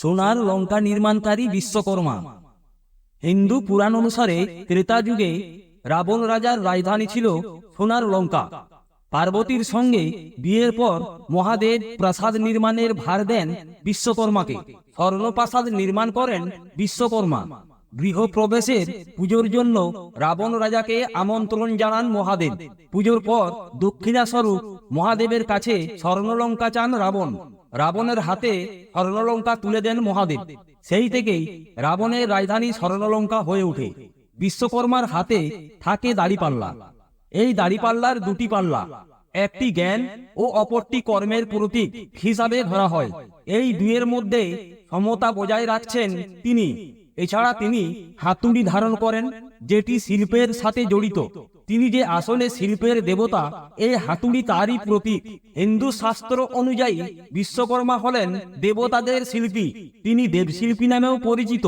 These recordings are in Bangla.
সোনার লঙ্কা নির্মাণকারী বিশ্বকর্মা। হিন্দু পুরাণ অনুসারে ত্রেতা যুগে রাবণ রাজার রাজধানী ছিল সোনার লঙ্কা। পার্বতীর সঙ্গে বিয়ের পর মহাদেব প্রাসাদ নির্মাণের ভার দেন বিশ্বকর্মাকে। স্বর্ণপ্রাসাদ নির্মাণ করেন বিশ্বকর্মা। গৃহপ্রবেশের পুজোর জন্য রাবণ রাজাকে আমন্ত্রণ জানান মহাদেব। পুজোর পর দক্ষিণাস্বরূপ মহাদেবের কাছে স্বর্ণলঙ্কা চান রাবণ। রাবণের হাতে স্বর্ণলঙ্কা তুলে দেন মহাদেব। সেই থেকেই রাবণের রাজধানী স্বর্ণলঙ্কা হয়ে ওঠে। বিশ্বকর্মার হাতে থাকে দাড়িপাল্লা। এই দাড়িপাল্লার দুটি পাল্লা, একটি জ্ঞান ও অপরটি কর্মের প্রতীক হিসাবে ধরা হয়। এই দুইয়ের মধ্যে সমতা বজায় রাখছেন তিনি। এছাড়া তিনি হাতুড়ি ধারণ করেন, যেটি শিল্পের সাথে জড়িত। তিনি যে আসলে শিল্পের দেবতা এই হাতুড়ি তারই প্রতীক। হিন্দু শাস্ত্র অনুযায়ী বিশ্বকর্মা হলেন দেবতাদের শিল্পী। তিনি দেবশিল্পী নামেও পরিচিত।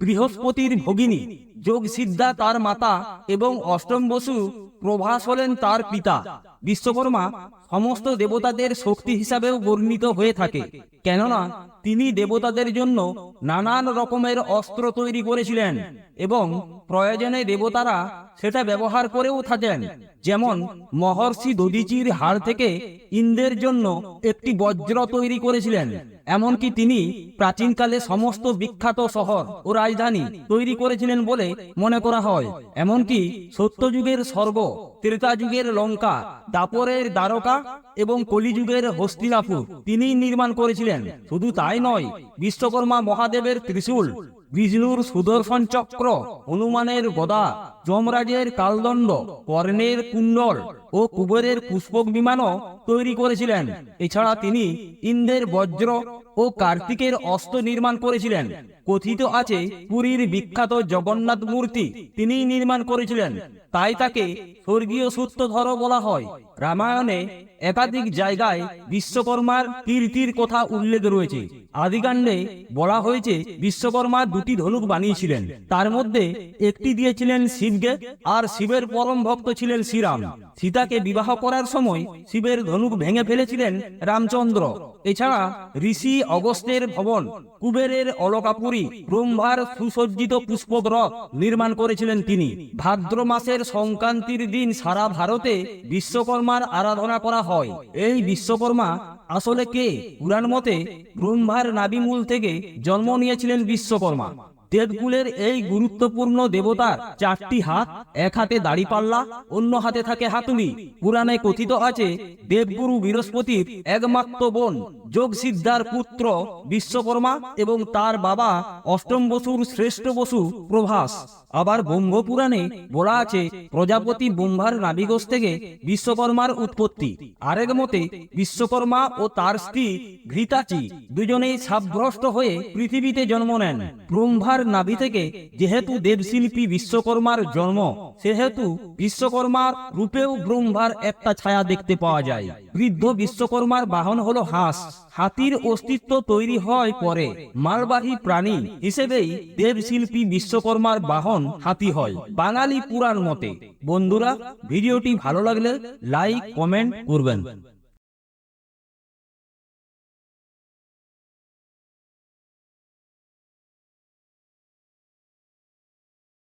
বৃহস্পতির ভগিনী যোগ সিদ্ধা তার মাতা এবং অষ্টম বসু প্রভাস হলেন তার পিতা। বিশ্বকর্মা সমস্ত দেবতাদের শক্তি হিসাবেও বর্ণিত হয়ে থাকে। কেননা, তিনি দেবতাদের জন্য নানান রকমের অস্ত্র তৈরি করেছিলেন এবং প্রয়োজনে দেবতারা সেটা ব্যবহার করেও থাকেন। যেমন, মহর্ষি দদিচির হাড় থেকে ইন্দ্রের জন্য একটি বজ্র তৈরি করেছিলেন। এমনকি তিনি প্রাচীনকালে সমস্ত বিখ্যাত শহর ও রাজধানী তৈরি করেছিলেন বলে মনে করা হয়। এমনকি সত্যযুগের স্বর্গ ত্রেতা যুগের লঙ্কা, দাপরের দ্বারকা এবং কলিযুগের হস্তিনাপুর তিনিই নির্মাণ করেছিলেন। শুধু তাই নয়, বিশ্বকর্মা মহাদেবের ত্রিশূল, বিষ্ণুর সুদর্শন চক্র, হনুমানের গদা যমরাজের কালদণ্ড, কর্ণের কুণ্ডল ও কুবেরের পুষ্পক বিমানও তৈরি করেছিলেন। এছাড়া তিনি ইন্দ্রের বজ্র ও কার্তিকের অস্ত্র নির্মাণ করেছিলেন। কথিত আছে, পুরীর বিখ্যাত জগন্নাথ মূর্তি তিনিই নির্মাণ করেছিলেন। তাই তাকে স্বর্গীয় সূত্রধর বলা হয়। রামায়ণে একাধিক জায়গায় বিশ্বকর্মার কীর্তির কথা উল্লেখ রয়েছে। আদিকাণ্ডে বলা হয়েছে, বিশ্বকর্মা দুটি ধনুক বানিয়েছিলেন। তার মধ্যে একটি দিয়েছিলেন শিবকে আর শিবের পরম ভক্ত ছিলেন শ্রীরাম। সীতাকে বিবাহ করার সময় শিবের ধনুক ভেঙে ফেলেছিলেন রামচন্দ্র। এছাড়া ঋষি অগস্তের ভবন, কুবেরের অলকাপুরী, ব্রহ্মার সুসজ্জিত পুষ্পক রথ নির্মাণ করেছিলেন তিনি। ভাদ্র মাসের সংক্রান্তির দিন সারা ভারতে বিশ্বকর্মার আরাধনা করা হয়। এই বিশ্বকর্মা আসলে কে? পুরাণ মতে ব্রহ্মার নাবিমূল থেকে জন্ম নিয়েছিলেন বিশ্বকর্মা। দেবকুলের এই গুরুত্বপূর্ণ দেবতার চারটি হাত, এক হাতে দাড়িপাল্লা অন্য হাতে থাকে হাতুড়ি। পুরাণে কথিত আছে, দেবগুরু বৃহস্পতির একমাত্র বোন যোগ সিদ্ধার পুত্র বিশ্বকর্মা এবং তার বাবা অষ্টম বসুর শ্রেষ্ঠ বসু প্রভাস। আবার ব্রহ্ম পুরাণে বলা আছে, প্রজাপতি ব্রহ্মার নাবিগোষ থেকে বিশ্বকর্মার উৎপত্তি। আরেক মতে, বিশ্বকর্মা ও তার স্ত্রী ঘৃতাচি দুজনেই সাবভ্রষ্ট হয়ে পৃথিবীতে জন্ম নেন। ব্রহ্মার নাভি থেকে যেহেতু দেবশিল্পী বিশ্বকর্মার জন্ম, সেহেতু বিশ্বকর্মার রূপেও ব্রহ্মার একটা ছায়া দেখতে পাওয়া যায়। বৃদ্ধ বিশ্বকর্মার বাহন হলো হাঁস। হাতির অস্তিত্ব তৈরি হয় পরে। মালবাহী প্রাণী হিসেবেই দেবশিল্পী বিশ্বকর্মার বাহন হাতি হয়। বাঙালি পুরাণ মতে, বন্ধুরা, ভিডিওটি ভালো লাগলে লাইক কমেন্ট করবেন।